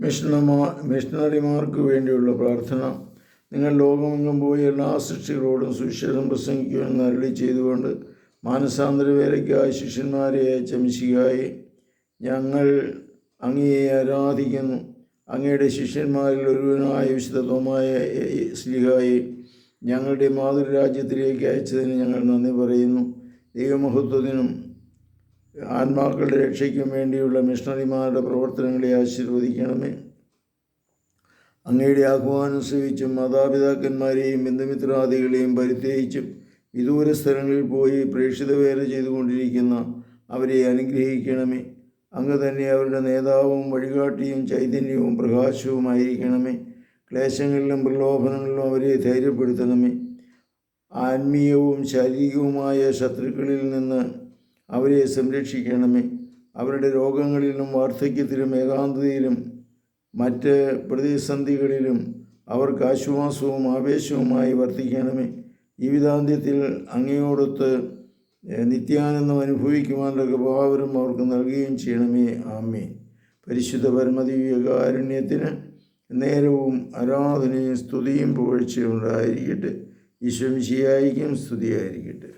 മിഷണമാ മിഷണറിമാർക്ക് വേണ്ടിയുള്ള പ്രാർത്ഥന. നിങ്ങൾ ലോകമെങ്ങും പോയി എല്ലാ സൃഷ്ടികളോടും സുവിശേഷം പ്രസംഗിക്കുമെന്ന് അരളി ചെയ്തുകൊണ്ട് മാനസാന്തര വേലയ്ക്കായി ശിഷ്യന്മാരെ ചമിശിയായി ഞങ്ങൾ അങ്ങയെ ആരാധിക്കുന്നു. അങ്ങയുടെ ശിഷ്യന്മാരിൽ ഒരുവനായ വിശുദ്ധത്വമായ സ്ലിഹായി ഞങ്ങളുടെ മാതൃരാജ്യത്തിലേക്ക് അയച്ചതിന് ഞങ്ങൾ നന്ദി പറയുന്നു. ദൈവമഹത്വത്തിനും ആത്മാക്കളുടെ രക്ഷയ്ക്കും വേണ്ടിയുള്ള മിഷണറിമാരുടെ പ്രവർത്തനങ്ങളെ ആശീർവദിക്കണമേ. അങ്ങയുടെ ആഹ്വാനം സ്വീകരിച്ചും മാതാപിതാക്കന്മാരെയും ബന്ധുമിത്രാദികളെയും പരിത്യജിച്ചും വിദൂര സ്ഥലങ്ങളിൽ പോയി പ്രേക്ഷിത വേല ചെയ്തുകൊണ്ടിരിക്കുന്ന അവരെ അനുഗ്രഹിക്കണമേ. അങ്ങ് തന്നെ അവരുടെ നേതാവും വഴികാട്ടിയും ചൈതന്യവും പ്രകാശവുമായിരിക്കണമേ. ക്ലേശങ്ങളിലും പ്രലോഭനങ്ങളിലും അവരെ ധൈര്യപ്പെടുത്തണമേ. ആത്മീയവും ശാരീരികവുമായ ശത്രുക്കളിൽ നിന്ന് അവരെ സംരക്ഷിക്കണമേ. അവരുടെ രോഗങ്ങളിലും വാർദ്ധക്യത്തിലും ഏകാന്തതയിലും മറ്റ് പ്രതിസന്ധികളിലും അവർക്ക് ആശ്വാസവും ആവേശവുമായി വർദ്ധിക്കണമേ ജീവിതാന്ത്യത്തിൽ അങ്ങയോടൊത്ത് നിത്യാനന്ദം അനുഭവിക്കുവാനുള്ള കൃപാവരും അവർക്ക് നൽകുകയും ചെയ്യണമേ. ആമേ പരിശുദ്ധ പരമദിവ്യകാരുണ്യത്തിന് നേരവും ആരാധനയും സ്തുതിയും പുകഴ്ചയും ഉണ്ടായിരിക്കട്ടെ. ഈശ്വംശിയായിരിക്കും സ്തുതിയായിരിക്കട്ടെ.